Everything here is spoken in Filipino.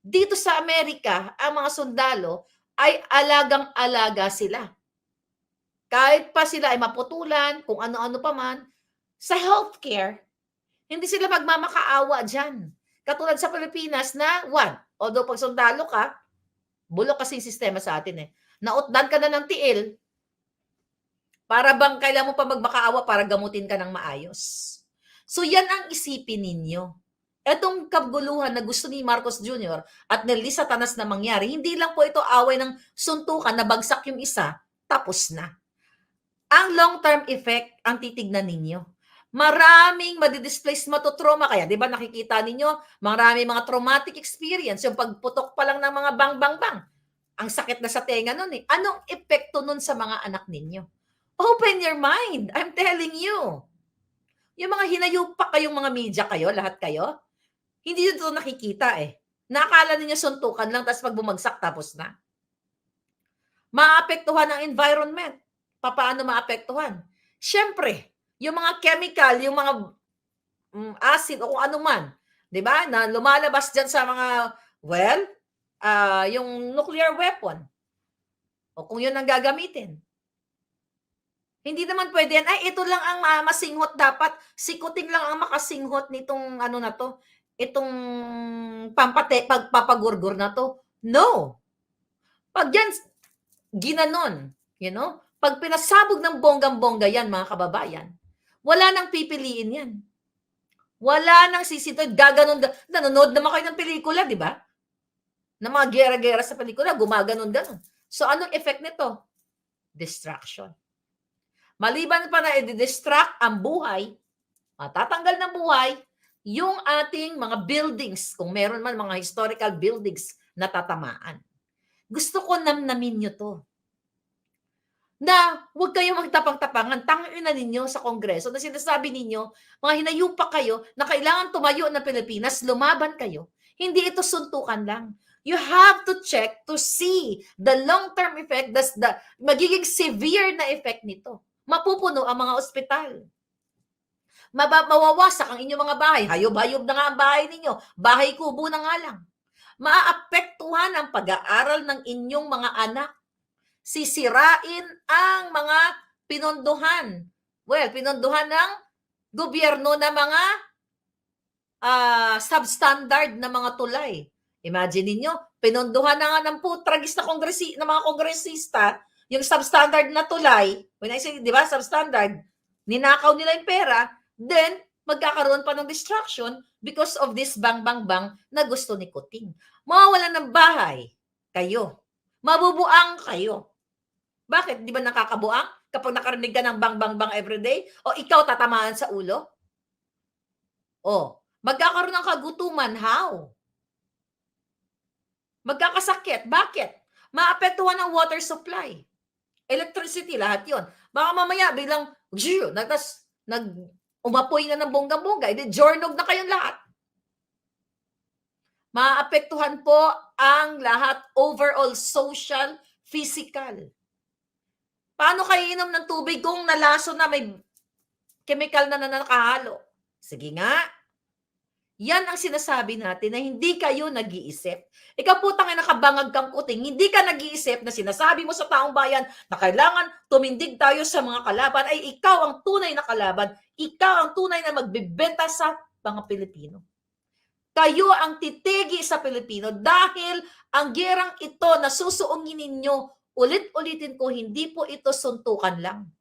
Dito sa Amerika, ang mga sundalo ay alagang-alaga sila. Kahit pa sila ay maputulan, kung ano-ano pa man, sa healthcare, hindi sila magmamakaawa diyan. Katulad sa Pilipinas na, one, although 'pag sundalo ka, bulok kasi yung sistema sa atin, eh. Nautdan ka na ng tiil para bang kailangan mo pa magmakaawa para gamutin ka ng maayos. So, yan ang isipin ninyo. Etong kaguluhan na gusto ni Marcos Jr. at ni Lisa Tanas na mangyari, hindi lang po ito away ng suntukan na bagsak yung isa, tapos na. Ang long-term effect ang titignan ninyo. Maraming madidisplace matotrauma kaya, 'di ba nakikita ninyo, maraming mga traumatic experience, yung pagputok pa lang ng mga bang bang bang. Ang sakit na sa tenga nun eh. Anong epekto nun sa mga anak ninyo? Open your mind. I'm telling you. Yung mga hinayupak kayong mga media kayo, lahat kayo, hindi nyo ito nakikita eh. Nakala ninyo suntukan lang, tapos pag bumagsak, tapos na. Maapektuhan ang environment. Paano maapektuhan? Siyempre, yung mga chemical, yung mga mm, acid o kung ano man, 'di ba? Na lumalabas diyan sa mga well, ah, yung nuclear weapon. O kung 'yun ang gagamitin. Hindi naman pwede yan, "Ay ito lang ang ma masinghot dapat, sikuting lang ang makasinghot nitong ano na 'to, itong pampate pagpapagurgur na 'to." No. 'Pag yan ginanon, you know, 'pag pinasabog ng bonggang-bongga yan mga kababayan, wala nang pipiliin yan. Wala nang sisintod, gaganon ga nanonood naman kayo ng pelikula, 'di ba? Ng mga giyera-giyera sa pelikula, gumaganon-ganon. So anong effect nito? Distraction. Maliban pa na idi-distract ang buhay, matatanggal ng buhay yung ating mga buildings, kung meron man mga historical buildings na tatamaan. Gusto ko namnamin niyo 'to. Na huwag kayong magtapang-tapangan, tangina ninyo sa Kongreso na sinasabi ninyo, mga hinayupak kayo na kailangan tumayo ng Pilipinas, lumaban kayo. Hindi ito suntukan lang. You have to check to see the long-term effect, that's the magiging severe na effect nito. Mapupuno ang mga ospital. Maba, mawawasak ang inyong mga bahay. Hayob-hayob na nga ang bahay ninyo. Bahay kubo na nga lang. Maaapektuhan ang pag-aaral ng inyong mga anak. Sisirain ang mga pinondohan. Well, pinondohan ng gobyerno na mga uh, substandard na mga tulay. Imagine niyo, pinondohan na nga ng putragis na kongresi, ng mga kongresista yung substandard na tulay, when I say, di ba, substandard, ninakaw nila yung pera, then, magkakaroon pa ng distraction because of this bang-bang-bang na gusto ni Kuting. Mawawalan ng bahay, kayo. Mabubuang kayo. Bakit? Di ba nakakabuang? Kapag nakarinig ka ng bang-bang-bang everyday? O ikaw tatamaan sa ulo? O, magkakaroon ng kagutuman. How? Magkakasakit. Bakit? Maapektuhan ang water supply electricity, lahat yon. Baka mamaya bilang, nagtas, nag, umapoy na ng bongga-bongga, edi jornog na kayong lahat. Maapektuhan po ang lahat overall social, physical. Paano kayo inom ng tubig kung nalaso na may chemical na nakahalo? Sige nga, yan ang sinasabi natin na hindi kayo nag-iisip. Ikaw putang na nakabangag kang kuting, hindi ka nag-iisip na sinasabi mo sa taong bayan na kailangan tumindig tayo sa mga kalaban ay ikaw ang tunay na kalaban, ikaw ang tunay na magbibenta sa mga Pilipino. Kayo ang titigi sa Pilipino dahil ang gerang ito na susuungin ninyo, ulit-ulitin ko, hindi po ito suntukan lang.